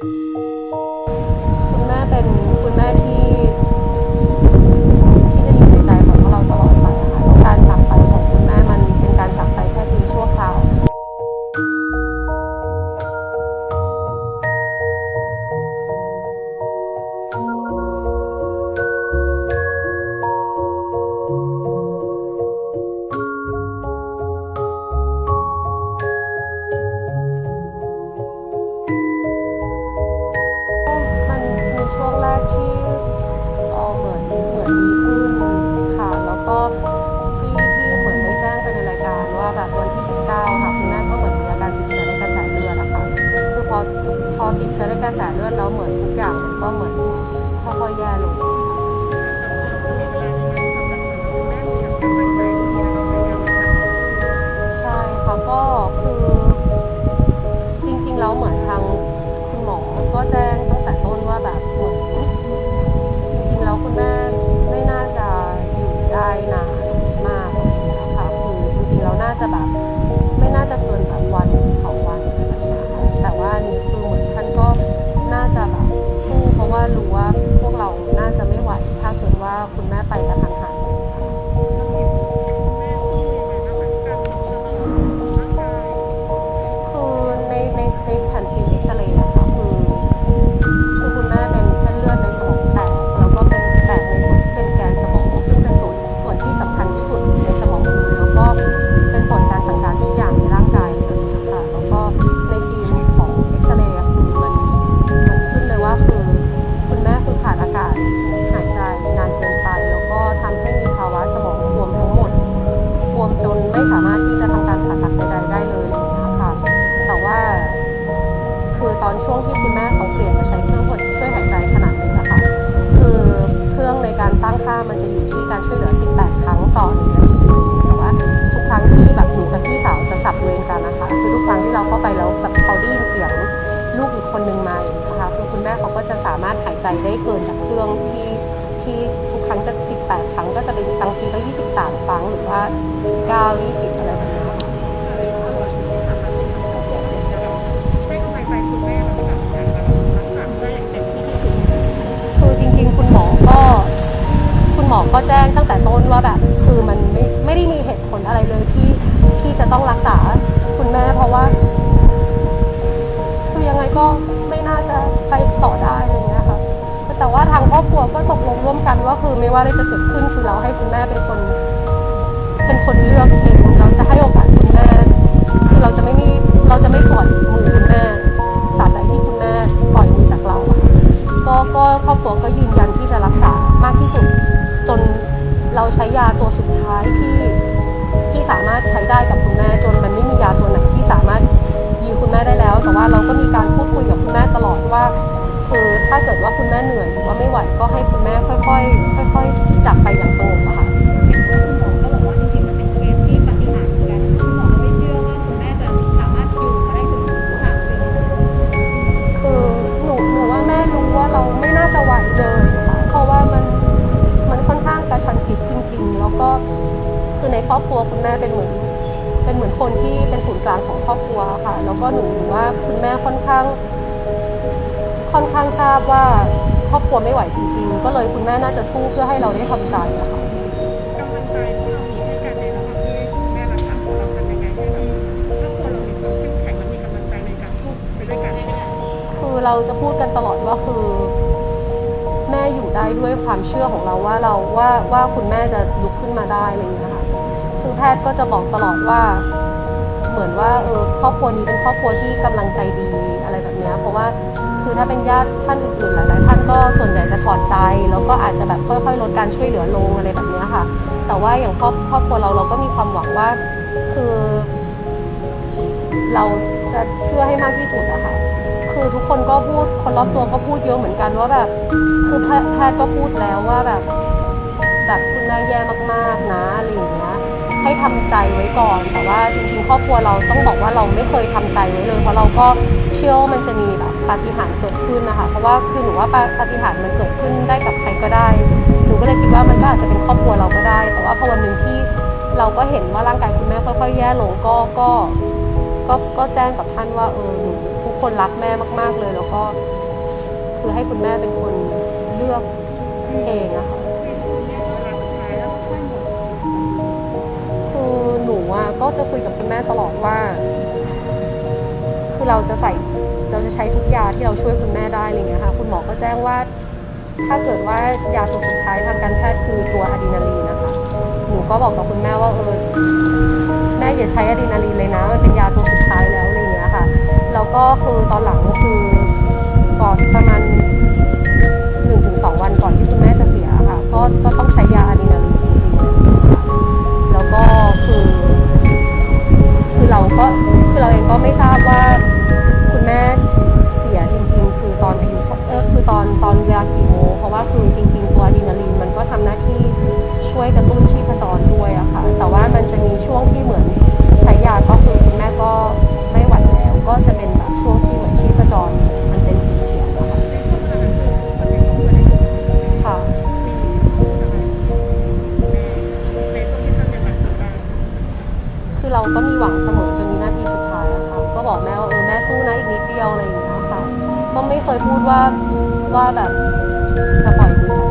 คุ แรกที่เออเหมือนเหมือนดีขึ้นค่ะ แล้วก็ที่ที่เหมือนได้แจ้งไปในรายการว่าแบบวันที่ 19 ค่ะคุณแม่ก็เหมือนมีอาการติดเชื้อในกระแสเลือดอะค่ะคือพอพอติดเชื้อในกระแสเลือดแล้วเหมือนทุกอย่างมันก็เหมือนค่อยๆแย่ลง ช่วงที่คุณแม่เขาเปลี่ยนมาใช้เครื่องช่วยหายใจขนาดเล็กอะคะคือเครื่องในการตั้งค่ามันจะอยู่ที่การช่วยเหลือ 18 ครั้งต่อหนึ่งนาทีแต่ว่าทุกครั้งที่แบบหนูกับพี่สาวจะสับเวรกันนะคะ คือทุกครั้งที่เราเข้าไปแล้วแบบเขาได้ยินเสียงลูกอีกคนนึงมาอย่างเงี้นะคะคือคุณแม่เขาก็จะสามารถหายใจได้เกินจากเครื่องที่ที่ทุกครั้งจะ 18 ครั้งก็จะเป็นบางทีก็ 23 ครั้งหรือว่า 19 20 อะไรแบบนี้ ก็แจ้งตั้งแต่ต้นว่าแบบคือมันไม่ไม่ได้มีเหตุผลอะไรเลยที่ที่จะต้องรักษาคุณแม่เพราะว่า คือยังไงก็ไม่น่าจะไปต่อได้อะไรเงี้ยค่ะแต่ว่าทางครอบครัวก็ตกลงร่วมกันว่าคือไม่ว่าอะไรจะเกิดขึ้นคือเราให้คุณแม่เป็นคน เป็นคนเลือกเองเราจะให้โอกาสคุณแม่คือเราจะไม่มี เราใช้ยาตัวสุดท้ายที่ที่สามารถใช้ได้กับคุณแม่จนมันไม่มียาตัวไหนที่สามารถยืนคุณแม่ได้แล้ว แต่ว่าเราก็มีการพูดคุยกับคุณแม่ตลอดว่า คือถ้าเกิดว่าคุณแม่เหนื่อยหรือว่าไม่ไหวก็ให้คุณแม่ค่อยๆค่อย ๆจากไปอย่างสงบอะค่ะ ในครอบครัวคุณแม่เป็นเหมือนเป็นเหมือนคนที่เป็นศูนย์กลางของครอบครัวค่ะแล้วก็หนูว่าคุณแม่ค่อนข้าง ค่อนข้างทราบว่าครอบครัวไม่ไหวจริง ๆ ก็เลยคุณแม่น่าจะสู้เพื่อให้เราได้ทำใจอะค่ะกำลังใจที่เรามีให้กันในระหว่างที่คุณแม่รักษาตัวเราทำยังไงให้แบบครอบครัวเรามีความเข้มแข็งและมีกำลังใจในการสู้ไปด้วยกันคือเราจะพูดกันตลอดว่าคือแม่อยู่ได้ด้วยความเชื่อของเราว่าเราว่าว่าคุณแม่จะลุกขึ้นมาได้อะไรอย่างเงี้ย คือแพทย์ก็จะบอกตลอดว่า เหมือนว่าเออครอบครัวนี้เป็นครอบครัวที่กำลังใจดีอะไรแบบนี้เพราะว่าคือถ้าเป็นญาติท่านอื่นๆหลายๆท่านก็ส่วนใหญ่จะถอดใจ แล้วก็อาจจะแบบค่อยๆลดการช่วยเหลือลงอะไรแบบนี้ค่ะ แต่ว่าอย่างครอบครอบครัวเราเราก็มีความหวังว่าคือ เราจะเชื่อให้มากที่สุดอะค่ะคือทุกคนก็พูดคนรอบตัวก็พูดเยอะเหมือนกันว่าแบบ คือแพทย์ก็พูดแล้วว่าแบบ แบบคุณแม่แย่มากๆนะอะไรอย่าง ให้ทำใจไว้ก่อน แต่ว่าจริง ๆ ครอบครัวเราต้องบอกว่าเราไม่เคยทำใจไว้เลย เพราะเราก็เชื่อว่ามันจะมีแบบปาฏิหาริย์เกิดขึ้นนะคะ เพราะว่าคือหนูว่าปาฏิหาริย์มันเกิดขึ้นได้กับใครก็ได้หนูก็เลยคิดว่ามันก็อาจจะเป็นครอบครัวเราก็ได้ แต่ว่าพอวันหนึ่งที่เราก็เห็นว่าร่างกายคุณแม่ค่อยๆ แย่ลงก็ก็ก็ก็แจ้งกับท่านว่าเออหนูทุกคนคนรักแม่มาก ๆเลย แล้วก็ คือให้คุณแม่เป็นคนเลือกเองอะค่ะ ก็จะคุยกับคุณแม่ตลอดว่า คือเราจะใส่เราจะใช้ทุกยาที่เราช่วยคุณแม่ได้อะไรเงี้ยค่ะคุณหมอก็แจ้งว่า ถ้าเกิดว่ายาตัวสุดท้ายทางการแพทย์คือตัวอะดรีนาลีนนะคะหนูก็บอกกับคุณแม่ว่าเออแม่อย่าใช้อะดรีนาลีนเลยนะ มันเป็นยาตัวสุดท้ายแล้วอะไรเงี้ยค่ะแล้วก็คือตอนหลังก็คือก่อนประมาณหนึ่งถึงสองวันก่อนที่คุณแม่จะเสียค่ะก็ก็ต้องใช้ยา ก็คือเราเองก็ไม่ทราบว่าคุณแม่เสียจริง ๆ คือตอนอายุเออคือตอนตอนเวลากี่โมงเพราะว่าคือจริง ๆ ตัวอะดรีนาลีนมันก็ทำหน้าที่ช่วยกระตุ้นชีพจร ก็มีหวังเสมอจนวินาทีสุดท้ายอะค่ะก็บอกแม่ว่าเออแม่สู้นะอีกนิดเดียวอะไรอย่างเงี้ยค่ะ ก็ไม่เคยพูดว่าว่าแบบจะปล่อยมือ